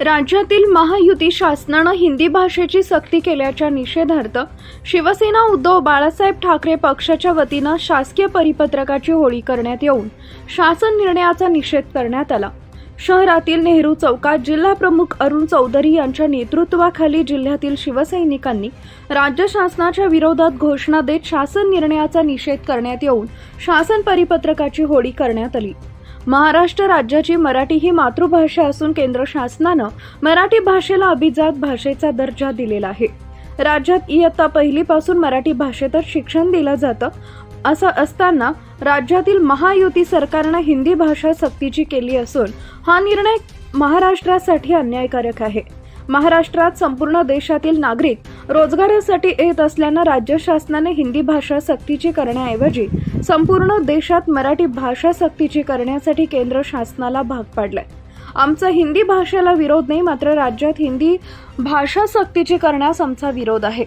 राज्यातील महायुती शासनानं हिंदी भाषेची सक्ती केल्याच्या निषेधार्थ शिवसेना उद्धव बाळासाहेब ठाकरे पक्षाच्या वतीनं शासकीय परिपत्रकाची होळी करण्यात येऊन शासन निर्णयाचा निषेध करण्यात आला. शहरातील नेहरू चौकात जिल्हा प्रमुख अरुण चौधरी यांच्या नेतृत्वाखाली जिल्ह्यातील शिवसैनिकांनी राज्य शासनाच्या विरोधात घोषणा देत शासन निर्णयाचा निषेध करण्यात येऊन शासन परिपत्रकाची होळी करण्यात आली. महाराष्ट्र राज्याची मराठी ही मातृभाषा असून केंद्र शासनानं मराठी भाषेला अभिजात भाषेचा दर्जा दिलेला आहे. राज्यात इयत्ता पहिलीपासून मराठी भाषेतच शिक्षण दिलं जातं असं असताना राज्यातील महायुती सरकारनं हिंदी भाषा सक्तीची केली असून हा निर्णय महाराष्ट्रासाठी अन्यायकारक आहे. महाराष्ट्रात संपूर्ण देशातील नागरिक रोजगारासाठी येत असल्यानं राज्य शासनाने हिंदी भाषा सक्तीची करण्याऐवजी संपूर्ण देशात मराठी भाषा सक्तीची करण्यासाठी केंद्र शासनाला भाग पाडलाय. आमचा हिंदी भाषेला विरोध नाही मात्र राज्यात हिंदी भाषा सक्तीची करण्यास आमचा विरोध आहे.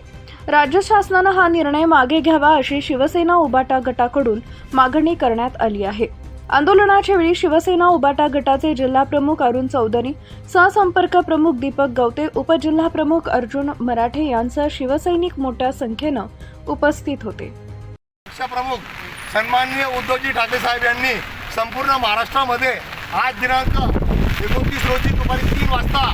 राज्य शासनानं हा निर्णय मागे घ्यावा अशी शिवसेना उबाटा गटाकडून मागणी करण्यात आली आहे. आंदोलनाच्या वेळी शिवसेना उबाटा गटाचे जिल्हा प्रमुख अरुण चौधरी सहसंपर्क प्रमुख दीपक गवते उपजिल्हा प्रमुख अर्जुन मराठे यांसह शिवसैनिक मोठ्या संख्येनं उपस्थित होते. पक्षप्रमुख सन्माननीय उद्धवजी ठाकरे साहेब यांनी संपूर्ण महाराष्ट्रामध्ये आज दिनांक एकोणतीस रोजी दुपारी तीन वाजता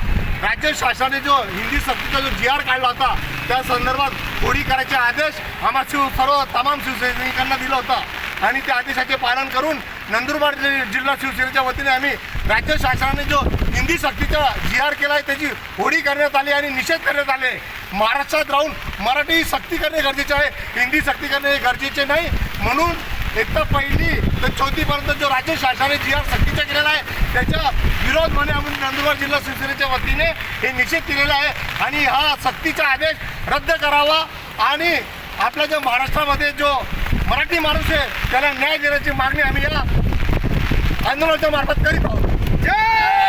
राज्य शासनाने जो हिंदी सक्तीचा जो जी आर काढला होता त्या संदर्भात होळी करायचे आदेश आम्हा शिव सर्व तमाम शिवसैनिकांना दिला होता. आणि त्या आदेशाचे पालन करून नंदुरबार जिल्हा शिवसेनेच्या वतीने आम्ही राज्य शासनाने जो हिंदी सक्तीचा जी आर केला आहे त्याची होडी करण्यात आली आणि निषेध करण्यात आले. महाराष्ट्रात राहून मराठी सक्ती करणे गरजेचे आहे. हिंदी सक्ती करणे गरजेचे नाही. म्हणून एक तर पहिली तर चौथीपर्यंत जो राज्य शासनाने जी आर सक्तीचा केलेला आहे त्याचा विरोध म्हणे आम्ही नंदुरबार जिल्हा शिवसेनेच्या वतीने हे निषेध केलेला आहे. आणि हा सक्तीचा आदेश रद्द करावा आणि आपल्या जो महाराष्ट्रामध्ये जो मराठी माणूस आहे त्याला न्याय देण्याची मागणी आम्ही या आंदोलनाच्या मार्फत करीत आहोत. जय!